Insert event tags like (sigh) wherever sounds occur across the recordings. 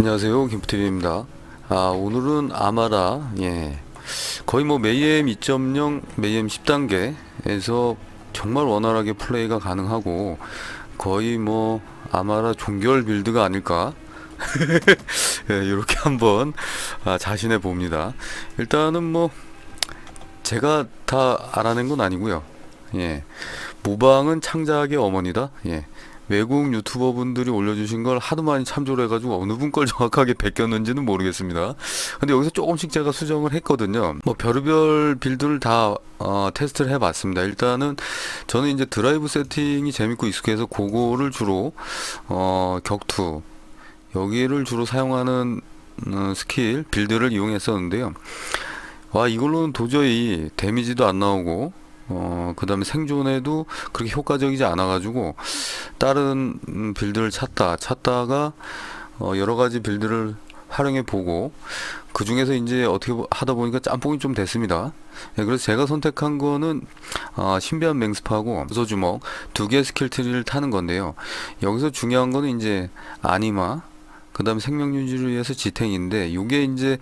안녕하세요. 김프TV입니다. 아 오늘은 아마라 예. 거의 뭐 메이엠 2.0 메이엠 10단계에서 정말 원활하게 플레이가 가능하고 거의 뭐 아마라 종결 빌드가 아닐까? (laughs) 예, 이렇게 한번 아, 자신해 봅니다. 일단은 뭐 제가 다 알아낸 건 아니고요. 예. 모방은 창작의 어머니다. 예 외국 유튜버 분들이 올려주신 걸 하도 많이 참조를 해가지고 어느 분 걸 정확하게 베꼈는지는 모르겠습니다. 근데 여기서 조금씩 제가 수정을 했거든요. 뭐 별의별 빌드를 다 어, 테스트를 해봤습니다. 일단은 저는 이제 드라이브 세팅이 재밌고 익숙해서 그거를 주로 어, 격투 여기를 주로 사용하는 어, 스킬 빌드를 이용했었는데요. 와 이걸로는 도저히 데미지도 안 나오고 어, 그 다음에 생존에도 그렇게 효과적이지 않아가지고, 다른 음, 빌드를 찾다, 찾다가, 어, 여러 가지 빌드를 활용해 보고, 그 중에서 이제 어떻게 보- 하다 보니까 짬뽕이 좀 됐습니다. 예, 그래서 제가 선택한 거는, 어, 신비한 맹습하고 소주먹 두 개의 스킬 트리를 타는 건데요. 여기서 중요한 거는 이제 아니마, 그 다음에 생명 유지를 위해서 지탱인데, 요게 이제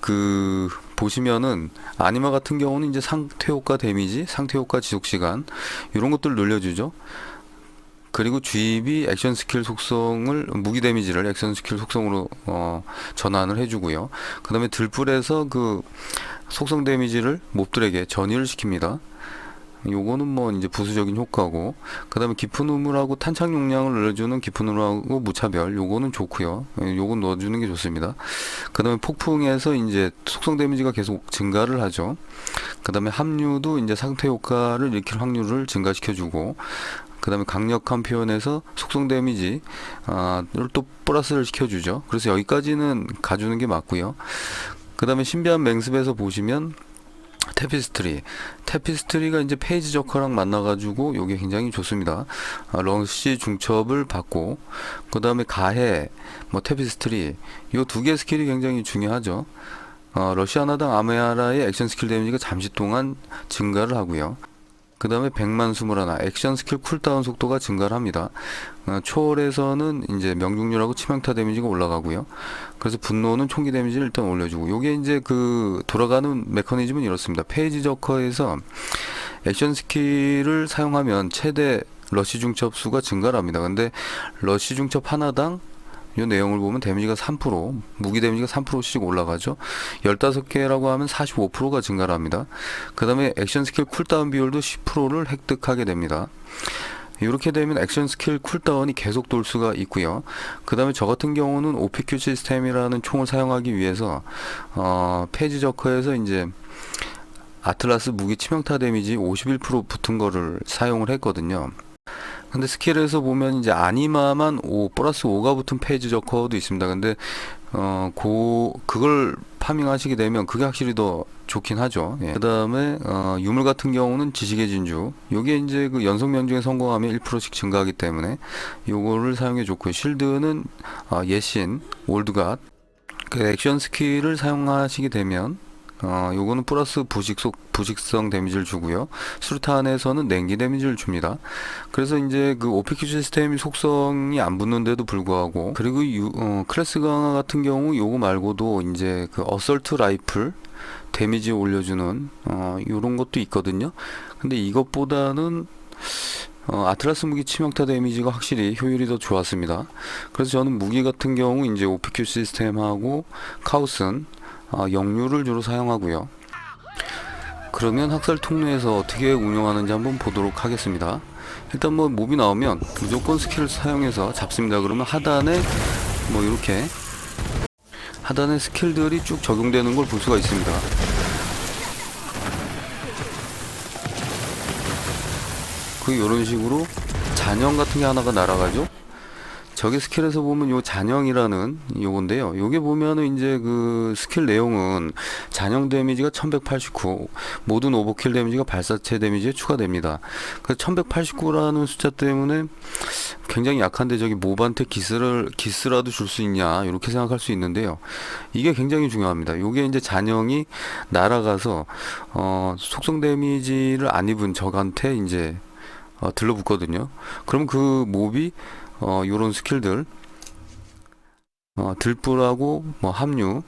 그, 보시면은 아니마 같은 경우는 이제 상태 효과 데미지, 상태 효과 지속 시간 이런 것들 늘려주죠. 그리고 주입이 액션 스킬 속성을 무기 데미지를 액션 스킬 속성으로 어, 전환을 해주고요. 그 다음에 들불에서 그 속성 데미지를 몹들에게 전이를 시킵니다. 요거는 뭐 이제 부수적인 효과고 그다음에 깊은 우물하고 탄창 용량을 늘려주는 깊은 우물하고 무차별 요거는 좋고요. 예, 요건 넣어주는 게 좋습니다. 그다음에 폭풍에서 이제 속성 데미지가 계속 증가를 하죠. 그다음에 합류도 이제 상태 효과를 일으킬 확률을 증가시켜주고 그 다음에 강력한 표현에서 속성 데미지 아를 또 플러스를 시켜주죠. 그래서 여기까지는 가주는 게 맞고요. 그 다음에 신비한 맹습에서 보시면 테피스트리. 테피스트리가 이제 페이지 저커랑 만나가지고 요게 굉장히 좋습니다. 아, 런시 중첩을 받고 그 다음에 가해 뭐 테피스트리 요 두 개 스킬이 굉장히 중요하죠. 어, 러시 하나당 아메아라의 액션 스킬 데미지가 잠시 동안 증가를 하고요 그 다음에 백만 스물하나 액션 스킬 쿨다운 속도가 증가를 합니다. 어, 초월에서는 이제 명중률하고 치명타 데미지가 올라가고요. 그래서 분노는 총기 데미지를 일단 올려주고 요게 이제 그 돌아가는 메커니즘은 이렇습니다. 페이지 저커에서 액션 스킬을 사용하면 최대 러시 중첩 수가 증가를 합니다. 근데 러시 중첩 하나당 이 내용을 보면 데미지가 3% 무기 데미지가 3%씩 올라가죠. 15개라고 하면 45%가 증가를 합니다. 그 다음에 액션 스킬 쿨다운 비율도 10%를 획득하게 됩니다. 이렇게 되면 액션 스킬 쿨다운이 계속 돌 수가 있고요. 그 다음에 저 같은 경우는 OPQ 시스템이라는 총을 사용하기 위해서 어, 페이지 저커에서 이제 아틀라스 무기 치명타 데미지 51% 붙은 거를 사용을 했거든요 근데 스킬에서 보면 이제 아니마만 5 플러스 5가 붙은 페이지 저커도 있습니다. 근데 어, 고 그걸 파밍하시게 되면 그게 확실히 더 좋긴 하죠. 예. 그 다음에 어, 유물 같은 경우는 지식의 진주. 요게 이제 그 연속 면중에 성공하면 1%씩 증가하기 때문에 요거를 사용해 좋고요. 실드는 어, 예신, 올드갓 그 액션 스킬을 사용하시게 되면 어, 요거는 플러스 부식속, 부식성 데미지를 주고요. 수류탄에서는 냉기 데미지를 줍니다. 그래서 이제 그 OPQ 시스템이 속성이 안 붙는데도 불구하고, 그리고 유, 어, 클래스 강화 같은 경우 요거 말고도 이제 그 어설트 라이플 데미지 올려주는, 어, 요런 것도 있거든요. 근데 이것보다는 어, 아틀라스 무기 치명타 데미지가 확실히 효율이 더 좋았습니다. 그래서 저는 무기 같은 경우 이제 OPQ 시스템하고 카우슨 어, 영유를 주로 사용하고요. 그러면 학살 통로에서 어떻게 운영하는지 한번 보도록 하겠습니다. 일단 뭐 몹이 나오면 무조건 스킬을 사용해서 잡습니다. 그러면 하단에 뭐 이렇게 하단에 스킬들이 쭉 적용되는 걸 볼 수가 있습니다. 그 이런 식으로 잔영 같은 게 하나가 날아가죠. 저기 스킬에서 보면 요 잔영이라는 요건데요. 요게 보면은 이제 그 스킬 내용은 잔영 데미지가 1189, 모든 오버킬 데미지가 발사체 데미지에 추가됩니다. 그 1189라는 숫자 때문에 굉장히 약한데 저기 모반테 기스를 기스라도 줄 수 있냐 이렇게 생각할 수 있는데요. 이게 굉장히 중요합니다. 요게 이제 잔영이 날아가서 어 속성 데미지를 안 입은 적한테 이제 어, 들러붙거든요. 그럼 그 몹이 어, 요런 스킬들, 어, 어, 들불하고 뭐 합류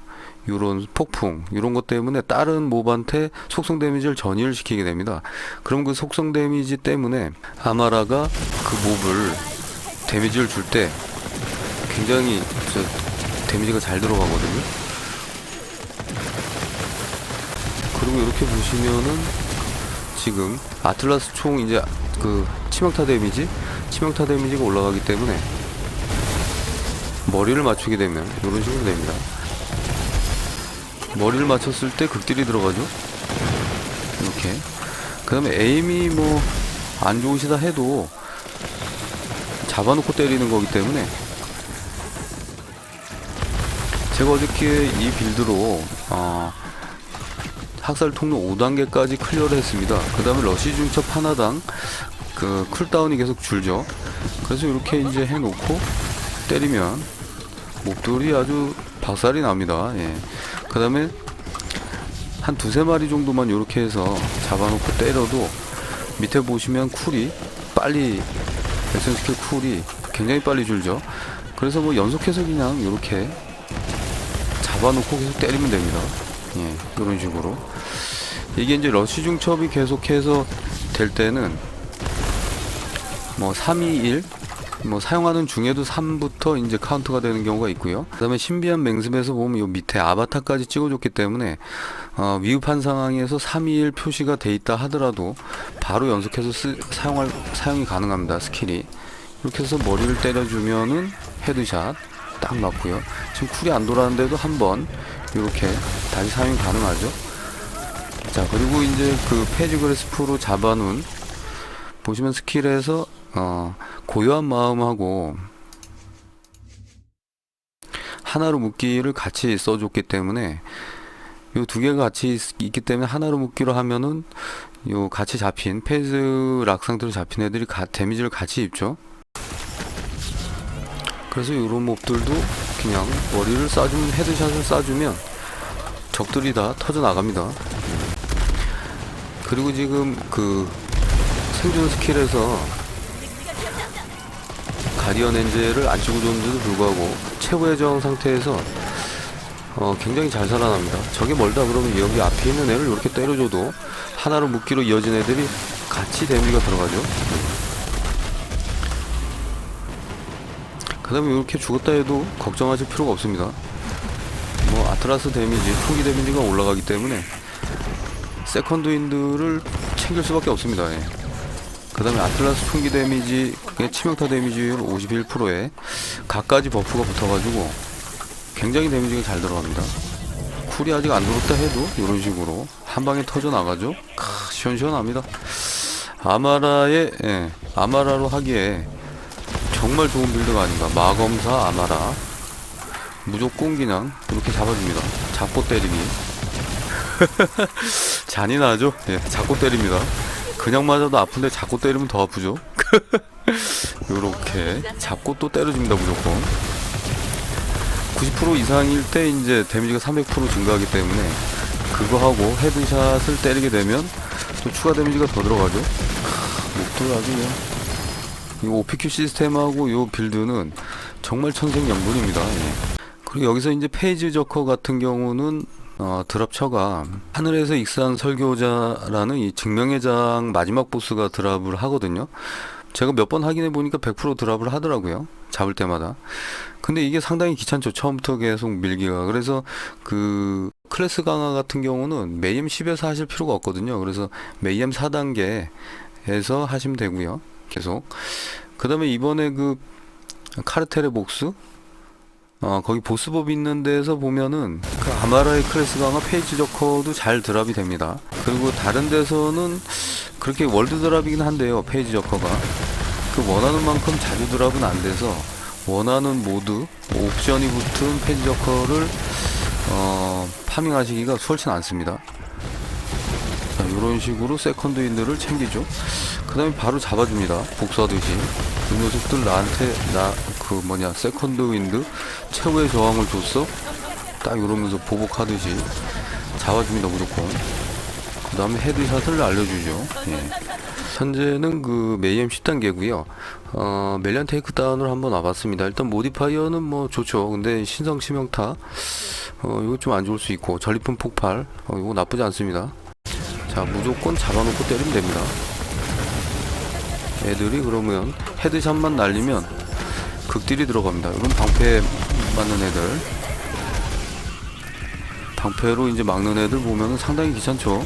요런 폭풍 이런 것 때문에 다른 몹한테 속성 데미지를 전이를 시키게 됩니다. 그럼 그 속성 데미지 때문에 아마라가 그 몹을 데미지를 줄 때 굉장히 저 데미지가 잘 들어가거든요. 그리고 이렇게 보시면은 지금 아틀라스 총 이제 그 치명타 데미지 치명타 데미지가 올라가기 때문에 머리를 맞추게 되면 이런 식으로 됩니다. 머리를 맞췄을 때 극딜이 들어가죠. 이렇게. 그 다음에 에임이 뭐 안 좋으시다 해도 잡아놓고 때리는 거기 때문에 제가 어저께 이 빌드로 어, 학살 통로 5단계까지 클리어를 했습니다. 그 다음에 러시 중첩 하나당 그 쿨다운이 계속 줄죠. 그래서 이렇게 이제 해놓고 때리면 목돌이 아주 박살이 납니다. 예. 그 다음에 한 두세 마리 정도만 이렇게 해서 잡아놓고 때려도 밑에 보시면 쿨이 빨리 액션 스킬 쿨이 굉장히 빨리 줄죠. 그래서 뭐 연속해서 그냥 이렇게 잡아놓고 계속 때리면 됩니다. 예, 이런 식으로. 이게 이제 러시 중첩이 계속해서 될 때는 뭐 3, 2, 1, 뭐 사용하는 중에도 3부터 이제 카운트가 되는 경우가 있고요. 그다음에 신비한 맹습에서 보면 요 밑에 아바타까지 찍어줬기 때문에 어, 위급한 상황에서 3, 2, 1 표시가 돼 있다 하더라도 바로 연속해서 쓰, 사용할 사용이 가능합니다. 스킬이 이렇게 해서 머리를 때려주면은 헤드샷 딱 맞고요. 지금 쿨이 안 돌아왔는데도 한번 이렇게 다시 사용이 가능하죠. 자 그리고 이제 그 페이지 그래스프로 잡아놓은 보시면 스킬에서 어, 고요한 마음하고 하나로 묶기를 같이 써줬기 때문에 요 두 개가 같이 있- 있기 때문에 하나로 묶기로 하면은 요 같이 잡힌 페이즈 락 상태로 잡힌 애들이 가, 데미지를 같이 입죠. 그래서 요런 몹들도 그냥 머리를 쏴주면 헤드샷을 쏴주면 적들이 다 터져 나갑니다. 그리고 지금 그 생존 스킬에서 가디언 엔젤을 안 치고 줬는데도 불구하고 최고의 저항 상태에서 어, 굉장히 잘 살아납니다. 저게 멀다 그러면 여기 앞에 있는 애를 이렇게 때려줘도 하나로 묶기로 이어진 애들이 같이 데미지가 들어가죠. 그 다음에 이렇게 죽었다 해도 걱정하실 필요가 없습니다. 뭐 아트라스 데미지, 초기 데미지가 올라가기 때문에 세컨드 윈드를 챙길 수밖에 없습니다. 예. 그 다음에 아틀라스 총기 데미지, 그게 치명타 데미지율 51%에 각가지 버프가 붙어가지고 굉장히 데미지가 잘 들어갑니다. 쿨이 아직 안 들었다 해도 이런 식으로 한 방에 터져 나가죠. 크, 시원시원합니다. 아마라의 예, 아마라로 하기에 정말 좋은 빌드가 아닌가. 마검사 아마라 무조건 그냥 이렇게 잡아줍니다. 잡고 때리기. (laughs) 잔인하죠? 예, 잡고 때립니다. 그냥 맞아도 아픈데 잡고 때리면 더 아프죠? (laughs) 요렇게 잡고 또 때려줍니다, 무조건. 90% 이상일 때 이제 데미지가 300% 증가하기 때문에 그거 하고 헤드샷을 때리게 되면 또 추가 데미지가 더 들어가죠. 크, 목도 아주 그냥. 이 OPQ 시스템하고 요 빌드는 정말 천생연분입니다. 예. 그리고 여기서 이제 페이지 저커 같은 경우는 어, 드랍처가 하늘에서 익산 설교자라는 이 증명의 장 마지막 보스가 드랍을 하거든요. 제가 몇 번 확인해 보니까 100% 드랍을 하더라고요. 잡을 때마다. 근데 이게 상당히 귀찮죠. 처음부터 계속 밀기가. 그래서 그 클래스 강화 같은 경우는 메이엠 10에서 하실 필요가 없거든요. 그래서 메이엠 4단계에서 하시면 되고요. 계속. 그 다음에 이번에 그 카르텔의 복수? 어, 거기 보스법 있는 데서 보면은 그 아마라의 클래스 강화 페이지 저커도 잘 드랍이 됩니다. 그리고 다른 데서는 그렇게 월드 드랍이긴 한데요. 페이지 저커가. 그 원하는 만큼 자주 드랍은 안 돼서 원하는 모드, 옵션이 붙은 페이지 저커를 어, 파밍하시기가 수월치는 않습니다. 자, 이런 식으로 세컨드 윈드를 챙기죠. 그 다음에 바로 잡아줍니다. 복수하듯이. 이 녀석들 나한테, 나, 그 뭐냐, 세컨드 윈드 최후의 저항을 줬어? 딱 이러면서 보복하듯이 잡아줍니다, 무조건. 그 다음에 헤드샷을 알려주죠. 예. 현재는 그 메이엠 10단계고요. 어, 멜리안 테이크 다운을 한번 와봤습니다. 일단 모디파이어는 뭐 좋죠. 근데 신성 치명타 어, 이거 좀 안 좋을 수 있고 전리품 폭발 어, 이거 나쁘지 않습니다. 자 무조건 잡아놓고 때리면 됩니다. 애들이 그러면 헤드샷만 날리면 극딜이 들어갑니다. 이건 방패 맞는 애들 방패로 이제 막는 애들 보면은 상당히 귀찮죠.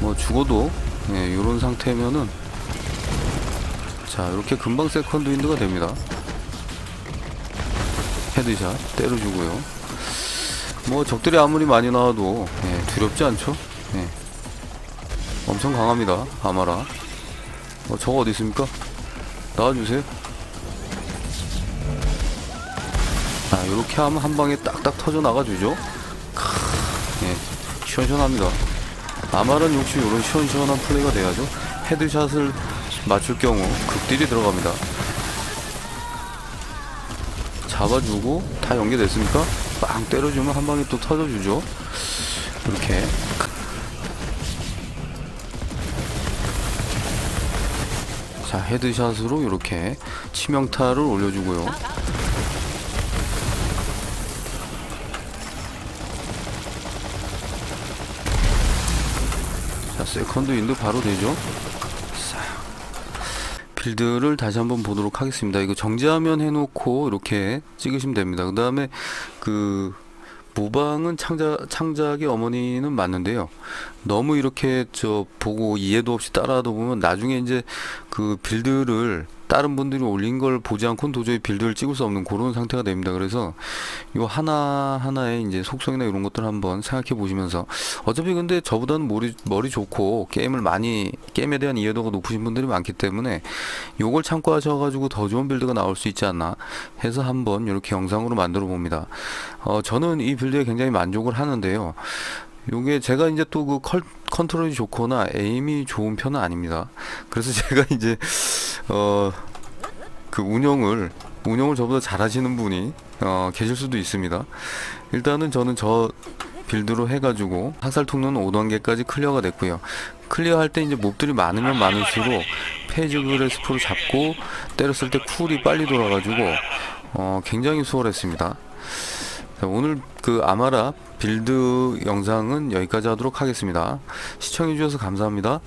뭐 죽어도 예, 이런 상태면은 자 이렇게 금방 세컨드 윈드가 됩니다. 헤드샷 때려주고요. 뭐 적들이 아무리 많이 나와도 예, 두렵지 않죠? 예. 엄청 강합니다. 아마라. 어, 저거 어디 있습니까? 나와주세요. 아, 이렇게 하면 한 방에 딱딱 터져 나가주죠. 크, 예, 시원시원합니다. 아마란 역시 이런 시원시원한 플레이가 돼야죠. 헤드샷을 맞출 경우 극딜이 들어갑니다. 잡아주고 다 연계됐습니까? 빵 때려주면 한 방에 또 터져주죠. 이렇게 자 헤드샷으로 이렇게 치명타를 올려주고요. 자 세컨드 윈드 바로 되죠. 자, 빌드를 다시 한번 보도록 하겠습니다. 이거 정지화면 해놓고 이렇게 찍으시면 됩니다. 그 다음에 그 모방은 창작 창작의 어머니는 맞는데요. 너무 이렇게 저 보고 이해도 없이 따라하다 보면 나중에 이제 그 빌드를 다른 분들이 올린 걸 보지 않고는 도저히 빌드를 찍을 수 없는 그런 상태가 됩니다. 그래서 요 하나 하나의 이제 속성이나 이런 것들 을 한번 생각해 보시면서 어차피 근데 저보다는 머리 머리 좋고 게임을 많이 게임에 대한 이해도가 높으신 분들이 많기 때문에 요걸 참고하셔가지고 더 좋은 빌드가 나올 수 있지 않나 해서 한번 이렇게 영상으로 만들어 봅니다. 어 저는 이 빌드에 굉장히 만족을 하는데요. 요게 제가 이제 또 그 컨트롤이 좋거나 에임이 좋은 편은 아닙니다. 그래서 (laughs) 제가 이제 어 그 운영을 운영을 저보다 잘하시는 분이 어 계실 수도 있습니다. 일단은 저는 저 빌드로 해가지고 학살 통로는 5단계까지 클리어가 됐고요. 클리어할 때 이제 몹들이 많으면 많을수록 페이지 그레스프를 잡고 때렸을 때 쿨이 빨리 돌아가지고 어 굉장히 수월했습니다. 자, 오늘 그 아마라 빌드 영상은 여기까지 하도록 하겠습니다. 시청해주셔서 감사합니다.